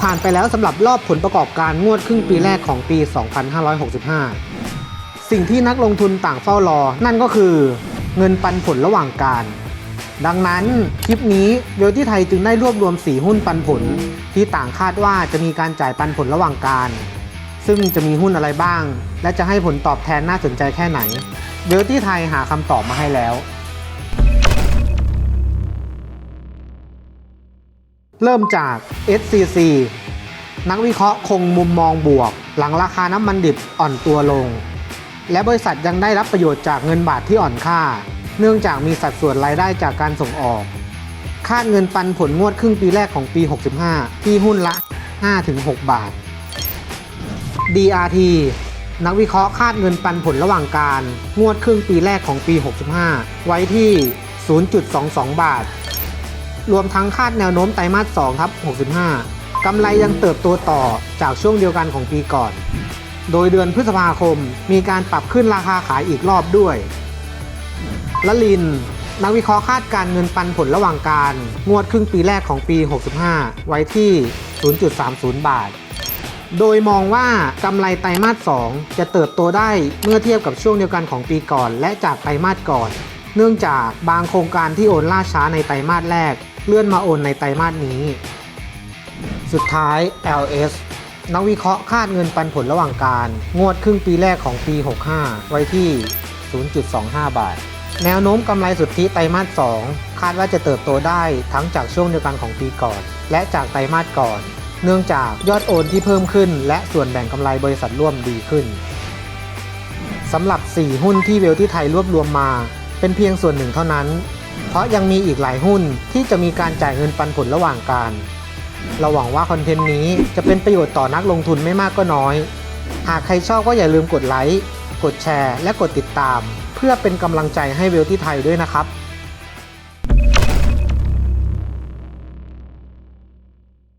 ผ่านไปแล้วสำหรับรอบผลประกอบการงวดครึ่งปีแรกของปี 2565 สิ่งที่นักลงทุนต่างเฝ้ารอ นั่นก็คือเงินปันผลระหว่างการ ดังนั้นคลิปนี้เวลที่ไทยจึงได้รวบรวม 4 หุ้นปันผล ที่ต่างคาดว่าจะมีการจ่ายปันผลระหว่างการ ซึ่งจะมีหุ้นอะไรบ้าง และจะให้ผลตอบแทนน่าสนใจแค่ไหนเวลที่ไทยหาคำตอบมาให้แล้ว เริ่มจาก SCC นักวิเคราะห์คงมุมมองบวก หลังราคาน้ำมันดิบอ่อนตัวลง และบริษัทยังได้รับประโยชน์จากเงินบาทที่อ่อนค่า เนื่องจากมีสัดส่วนรายได้จากการส่งออก คาดเงินปันผลงวดครึ่งปีแรกของปี 65 ที่หุ้นละ 5-6 บาท DRT นักวิเคราะห์คาดเงินปันผลระหว่างการ งวดครึ่งปีแรกของปี 65 ไว้ที่ 0.22 บาท รวมทั้งคาดแนวโน้มไตรมาส2ครับ 65 กำไรยังเติบโตต่อจากช่วงเดียวกันของปีก่อน โดยเดือนพฤษภาคมมีการปรับขึ้นราคาขายอีกรอบด้วยละลิน นักวิเคราะห์คาดการเงินปันผลระหว่างการ งวดครึ่งปีแรกของปี 65 ไว้ที่ 0.30 บาท โดยมองว่ากำไรไตรมาส 2 จะเติบโตได้เมื่อเทียบกับช่วงเดียวกันของปีก่อน และจากไตรมาสก่อน เนื่องจากบางโครงการที่โอนล่าช้าในไตรมาสแรก เลื่อนมาโอนในไตรมาสนี้ สุดท้าย LS นักวิเคราะห์คาดเงินปันผลระหว่างการ งวดครึ่งปีแรกของปี 65 ไว้ที่ 0.25 บาท แนวโน้มกำไรสุทธิไตรมาส 2 คาดว่าจะเติบโตได้ทั้งจากช่วงเดียวกันของปีก่อน และจากไตรมาสก่อน เนื่องจากยอดโอนที่เพิ่มขึ้น และส่วนแบ่งกำไรบริษัทร่วมดีขึ้นสำหรับ 4 หุ้นที่เวลที่ไทยรวบรวมมา เป็นเพียงส่วนหนึ่งเท่านั้น เพราะยังมีอีกหลายหุ้นที่จะมีการจ่ายเงินปันผลระหว่างการ เราหวังว่าคอนเทนต์นี้จะเป็นประโยชน์ต่อนักลงทุนไม่มากก็น้อย หากใครชอบก็อย่าลืมกดไลค์ กดแชร์ และกดติดตาม เพื่อเป็นกำลังใจให้เวลที่ไทยด้วยนะครับ